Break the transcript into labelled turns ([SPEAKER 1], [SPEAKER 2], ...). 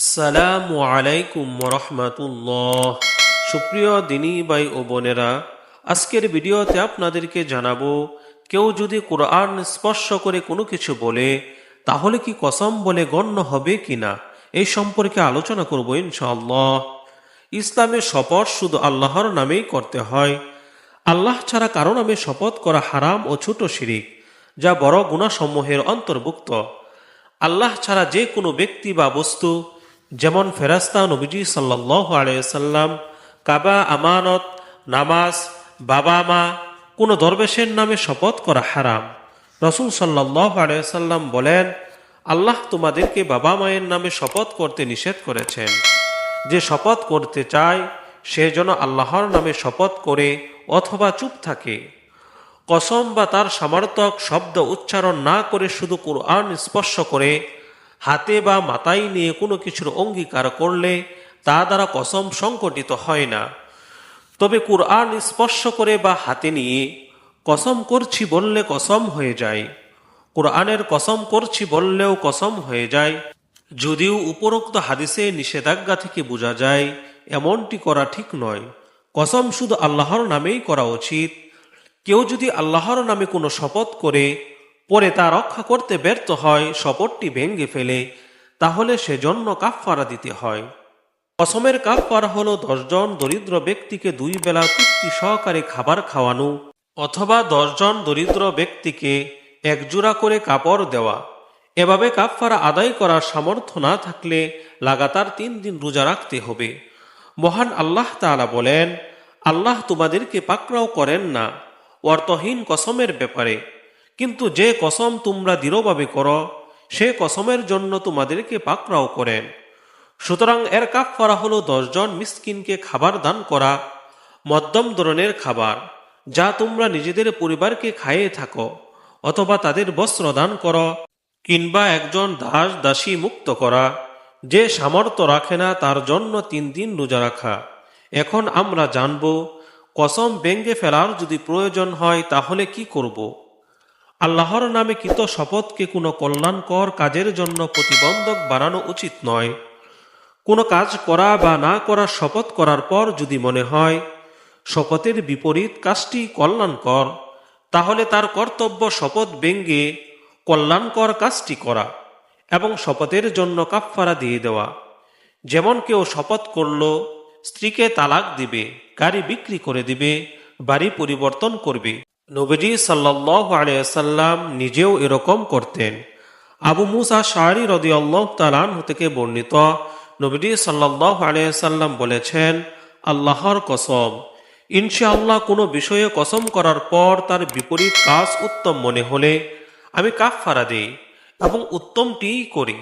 [SPEAKER 1] আসসালামু আলাইকুম রহমাতুল্লাহ সুপ্রিয় দিনী ভাই ও বোনেরা, আজকের ভিডিওতে আপনাদেরকে জানাব, কেউ যদি কোরআন স্পর্শ করে কোনো কিছু বলে, তাহলে কি কসম বলে গণ্য হবে কিনা? এই সম্পর্কে আলোচনা করব ইনশাআল্লাহ। ইসলামের শপথ শুধু আল্লাহর নামেই করতে হয়। আল্লাহ ছাড়া কারও নামে শপথ করা হারাম ও ছোট শিরিক, যা বড় গুণাসমূহের অন্তর্ভুক্ত। আল্লাহ ছাড়া যে কোনো ব্যক্তি বা বস্তু যেমন ফেরাস্তা নবীজি সাল্লাহ আলাইসাল্লাম কাবা, আমানত, নামাজ, বাবা মা, কোনো দরবেশের নামে শপথ করা হারাম। রসুল সাল্লাহ আলাইসাল্লাম বলেন, আল্লাহ তোমাদেরকে বাবা মায়ের নামে শপথ করতে নিষেধ করেছেন। যে শপথ করতে চায়, সে যেন আল্লাহর নামে শপথ করে অথবা চুপ থাকে। কসম বা তার সমর্থক শব্দ উচ্চারণ না করে শুধু কোরআন স্পর্শ করে হাতে বা মাথায় নিয়ে কোনো কিছুর অঙ্গীকার করলে তা দ্বারা কসম সংকটিত হয় না। তবে কোরআন স্পর্শ করে বা হাতে নিয়ে কসম করছি বললে কসম হয়ে যায়। কোরআনের কসম করছি বললেও কসম হয়ে যায়। যদিও উপরোক্ত হাদিসে নিষেধাজ্ঞা থেকে বোঝা যায়, এমনটি করা ঠিক নয়। কসম শুধু আল্লাহর নামেই করা উচিত। কেউ যদি আল্লাহর নামে কোনো শপথ করে পরে তা রক্ষা করতে ব্যর্থ হয়, শপথটি ভেঙ্গে ফেলে। তাহলে সেজন্য কাফফারা দিতে হয়। অসমের কাফফারা হলো দশজন দরিদ্র ব্যক্তিকে দুই বেলা তৃপ্তি সহকারে খাবার খাওয়ানো অথবা দশজন দরিদ্র ব্যক্তিকে একজোড়া করে কাপড় দেওয়া। এভাবে কাফফারা আদায় করার সামর্থ্য না থাকলে লাগাতার তিন দিন রোজা রাখতে হবে। মহান আল্লাহ তালা বলেন, আল্লাহ তোমাদেরকে পাকড়াও করেন না। অর্থহীন কসমের ব্যাপারে কিন্তু যে কসম তোমরা দৃঢ়ভাবে করো, সে কসমের জন্য তোমাদেরকে পাকড়াও করেন সুতরাং এর কাপ করা হলো দশজন মিসকিনকে খাবার দান করা, মধ্যম ধরনের খাবার, যা তোমরা নিজেদের পরিবারকে খাইয়ে থাকো, অথবা তাদের বস্ত্র দান করো, কিংবা একজন দাস দাসী মুক্ত করা, যে সামর্থ্য রাখে না তার জন্য তিন দিন রোজা রাখা। এখন আমরা জানব, কসম ব্যঙ্গে ফেলার যদি প্রয়োজন হয় তাহলে কি করব? আল্লাহর নামে কৃত শপথকে কোনো কল্যাণকর কাজের জন্য প্রতিবন্ধক বানানো উচিত নয়। কোনো কাজ করা বা না করার শপথ করার পর যদি মনে হয় শপথের বিপরীত কাজটি কল্যাণকর, তাহলে তার কর্তব্য শপথ ব্যঙ্গে কল্যাণকর কাজটি করা এবং শপথের জন্য কাফফারা দিয়ে দেওয়া। যেমন কেউ শপথ করল, স্ত্রীকে তালাক দিবে, গাড়ি বিক্রি করে দিবে, বাড়ি পরিবর্তন করবে। নবীজি সাল্লাহ আলিয়াল্লাম নিজেও এরকম করতেন। আবু মুসা শাহরি রদি আল্লাহ তালান থেকে বর্ণিত নবীজি সাল্লাহ আলিয়াল্লাম বলেছেন, আল্লাহর কসম, ইনশাআল্লাহ কোনো বিষয়ে কসম করার পর তার বিপরীত কাজ উত্তম মনে হলে আমি কাফ ফারা দিই এবং উত্তমটিই করি।